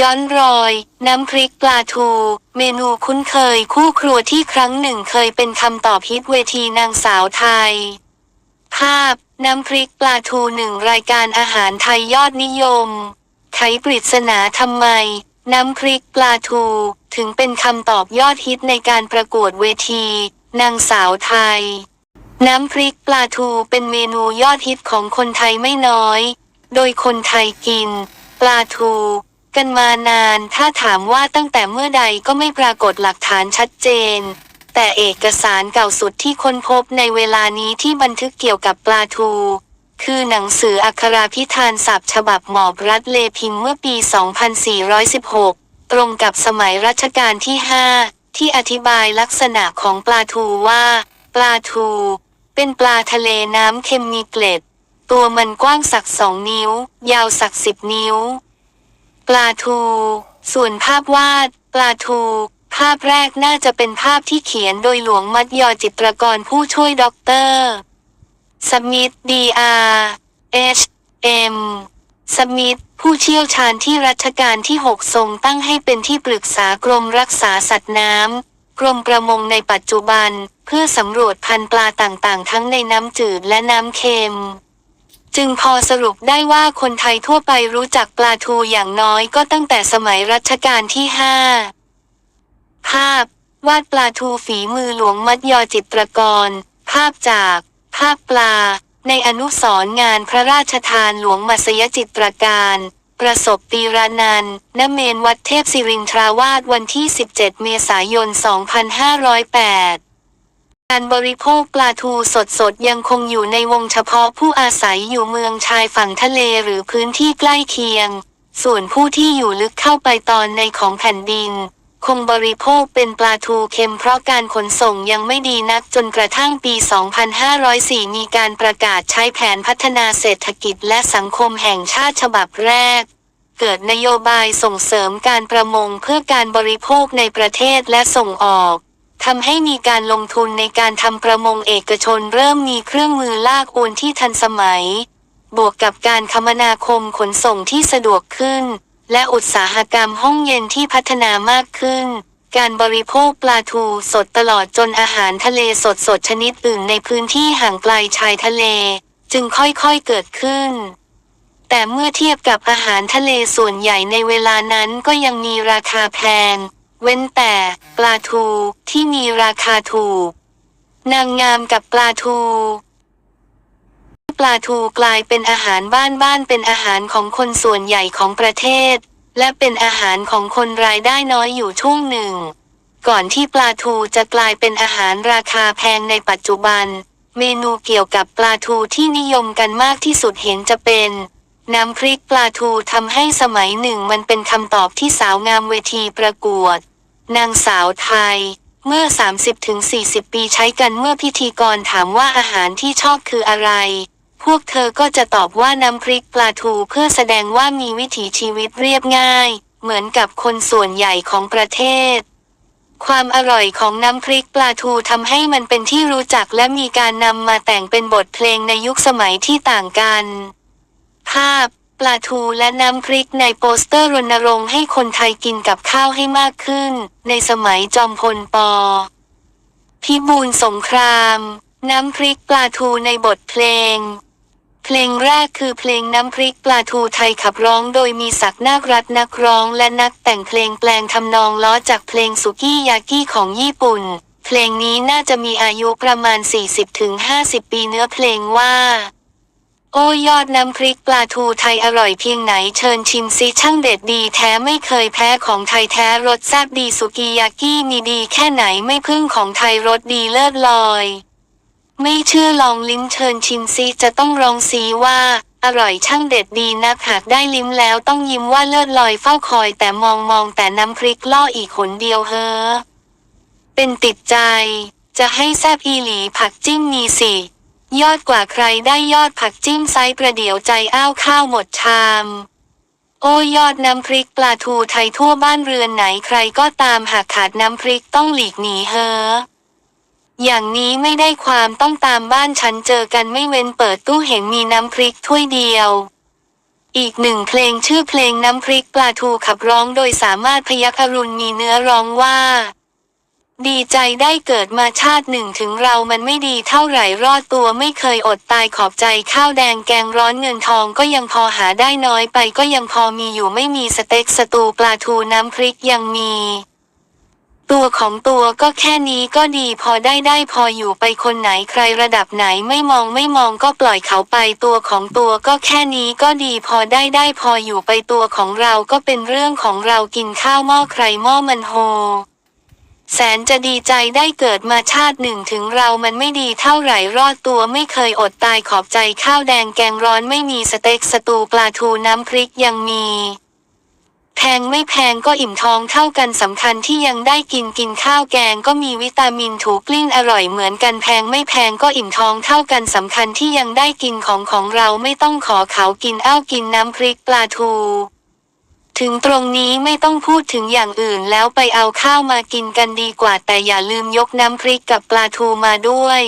ย้อนรอย น้ำพริกปลาทู เมนูคุ้นเคยคู่ครัวที่ครั้งหนึ่งเคยเป็นคำตอบฮิตเวทีนางสาวไทย ภาพ น้ำพริกปลาทูหนึ่งรายการอาหารไทยยอดนิยม ไขปริศนาทำไม น้ำพริกปลาทู ถึงเป็นคำตอบยอดฮิตในการประกวดเวที นางสาวไทย น้ำพริกปลาทูเป็นเมนูยอดฮิตของคนไทยไม่น้อย โดยคนไทยกิน ปลาทู กันมานาน ถ้าถามว่าตั้งแต่เมื่อใดก็ไม่ปรากฏหลักฐานชัดเจน แต่เอกสารเก่าสุดที่ค้นพบในเวลานี้ที่บันทึกเกี่ยวกับปลาทู คือหนังสืออัคราพิธานศัพท์ฉบับหมอบรัฐเลพิมพ์เมื่อปี 2416 ตรงกับสมัยรัชกาลที่ 5 ที่อธิบายลักษณะของปลาทูว่า ปลาทู เป็นปลาทะเลน้ำเค็มมีเกล็ด ตัวมันกว้างสักสองนิ้ว ยาวสักสิบนิ้ว ปลาทู ส่วนภาพวาด ปลาทู ภาพแรกน่าจะเป็นภาพที่เขียนโดยหลวงมัดยอจิตรกรผู้ช่วยด็อกเตอร์สมิธ D.R. H. M. สมิธผู้เชี่ยวชาญที่รัชกาลที่ 6 ทรงตั้งให้เป็นที่ปรึกษากรมรักษาสัตว์น้ำกรมประมงในปัจจุบัน เพื่อสำรวจพันธุ์ปลาต่างๆ ทั้งในน้ำจืดและน้ำเค็ม จึงพอสรุปได้ว่าคนไทยทั่วไปรู้จักปลาทูอย่างน้อยก็ตั้งแต่สมัยรัชกาลที่5ภาพ วาดปลาทูฝีมือหลวงมัดยอจิตรกร ภาพจาก ภาพปลา ในอนุสรณ์งานพระราชทานหลวงมัสยจิตรการ ประสบตีรานันณเมนวัดเทพศิรินทราวาสวันที่ 17 เมษายน 2508 การบริโภคปลาทูสดๆ ยังคงอยู่ในวงเฉพาะผู้อาศัยอยู่เมืองชายฝั่งทะเลหรือพื้นที่ใกล้เคียง ส่วนผู้ที่อยู่ลึกเข้าไปตอนในของแผ่นดิน คงบริโภคเป็นปลาทูเค็มเพราะการขนส่งยังไม่ดีนักจนกระทั่งปี 2504 มีการประกาศใช้แผนพัฒนาเศรษฐกิจและสังคมแห่งชาติฉบับแรก เกิดนโยบายส่งเสริมการประมงเพื่อการบริโภคในประเทศและส่งออก ทำให้มีการลงทุนในการทำประมงเอกชนเริ่มมีเครื่องมือลากอวนที่ทันสมัย บวกกับการคมนาคมขนส่งที่สะดวกขึ้น และอุตสาหกรรมห้องเย็นที่พัฒนามากขึ้น การบริโภคปลาทูสดตลอดจนอาหารทะเลสดสดชนิดอื่นในพื้นที่ห่างไกลชายทะเล จึงค่อยๆเกิดขึ้นแต่เมื่อเทียบกับอาหารทะเลส่วนใหญ่ในเวลานั้นก็ยังมีราคาแพง เว้นแต่ปลาทูที่มีราคาถูก นางงามกับปลาทู ปลาทูกลายเป็นอาหารบ้านบ้านๆเป็นอาหารของคนส่วนใหญ่ของประเทศ และเป็นอาหารของคนรายได้น้อยอยู่ช่วงหนึ่ง ก่อนที่ปลาทูจะกลายเป็นอาหารราคาแพงในปัจจุบัน เมนูเกี่ยวกับปลาทูที่นิยมกันมากที่สุดเห็นจะเป็นน้ำพริกปลาทูทำให้สมัยหนึ่งมันเป็นคำตอบที่สาวงามเวทีประกวด นางสาวไทย เมื่อ 30-40 ปีใช้กันเมื่อพิธีกรถามว่าอาหารที่ชอบคืออะไร พวกเธอก็จะตอบว่าน้ำพริกปลาทูเพื่อแสดงว่ามีวิถีชีวิตเรียบง่าย เหมือนกับคนส่วนใหญ่ของประเทศความอร่อยของน้ำพริกปลาทูทำให้มันเป็นที่รู้จักและมีการนำมาแต่งเป็นบทเพลงในยุคสมัยที่ต่างกัน ภาพ ปลาทูและน้ำพริกในโปสเตอร์รณรงค์ให้คนไทยกินกับข้าวให้มากขึ้น ในสมัยจอมพลปอพิบูลสงคราม น้ำพริกปลาทูในบทเพลง เพลงแรกคือเพลงน้ำพริกปลาทูไทยขับร้องโดยมีศักดิ์นาครัตนักร้องและนักแต่งเพลงแปลงทำนองล้อจากเพลงสุกี้ยากิของญี่ปุ่น เพลงนี้น่าจะมีอายุประมาณ 40-50 ปีเนื้อเพลงว่า โอ้ยอดน้ำพริกปลาทูไทยอร่อยเพียงไหนเชิญชิมซิช่างเด็ดดีแท้ไม่เคยแพ้ของไทยแท้รสแซ่บดีสุกิยากิมีดีแค่ไหนไม่พึ่งของไทยรสดีเลิศลอย ไม่เชื่อลองลิ้มเชิญชิมซิจะต้องรองซีว่า อร่อยช่างเด็ดดีนักหากได้ลิ้มแล้วต้องยิ้มว่าเลิศลอยเฝ้าคอยแต่มองมองแต่น้ำพริกล่ออีกหนเดียวเฮอเป็นติดใจ จะให้แซ่บอีหลีผักจิ้มมีสิ ยอดกว่าใครได้ยอดผักจิ้มไซส์ประเดี๋ยวใจอ้าวข้าวหมดชาม โอ้ยอดน้ำพริกปลาทูไทยทั่วบ้านเรือนไหนใครก็ตามหากขาดน้ำพริกต้องหลีกหนีเฮออย่างนี้ไม่ได้ความต้องตามบ้านฉันเจอกันไม่เว้นเปิดตู้เห็นมีน้ำพริกถ้วยเดียว อีกหนึ่งเพลงชื่อเพลงน้ำพริกปลาทูขับร้องโดยสามารถพยักอรุณมีเนื้อร้องว่า ดีใจได้เกิดมาชาติหนึ่งถึงเรามันไม่ดีเท่าไหร่รอดตัวไม่เคยอดตายขอบใจข้าวแดงแกงร้อนเงินทองก็ยังพอหาได้น้อยไปก็ยังพอมีอยู่ไม่มีสเต็กสตูปลาทูน้ำพริกยังมี ตัวของตัวก็แค่นี้ก็ดีพอได้ได้พออยู่ไปคนไหนใครระดับไหนไม่มองไม่มองก็ปล่อยเขาไปตัวของตัวก็แค่นี้ก็ดีพอได้ได้พออยู่ไปตัวของเราก็เป็นเรื่องของเรากินข้าวหม้อใครหม้อมันโฮ แสนจะดีใจได้เกิดมาชาติหนึ่งถึงเรามันไม่ดีเท่าไหร่รอดตัวไม่เคยอดตายขอบใจข้าวแดงแกงร้อนไม่มีสเต็กสตูปลาทูน้ำพริกยังมีแพงไม่แพงก็อิ่มท้องเท่ากันสำคัญที่ยังได้กินกินข้าวแกงก็มีวิตามินถูกกลิ้งอร่อยเหมือนกันแพงไม่แพงก็อิ่มท้องเท่ากันสำคัญที่ยังได้กินของของเราไม่ต้องขอเขากินอ้าวกินน้ำพริกปลาทู ถึงตรงนี้ไม่ต้องพูดถึงอย่างอื่นแล้วไปเอาข้าวมากินกันดีกว่าแต่อย่าลืมยกน้ำพริกกับปลาทูมาด้วย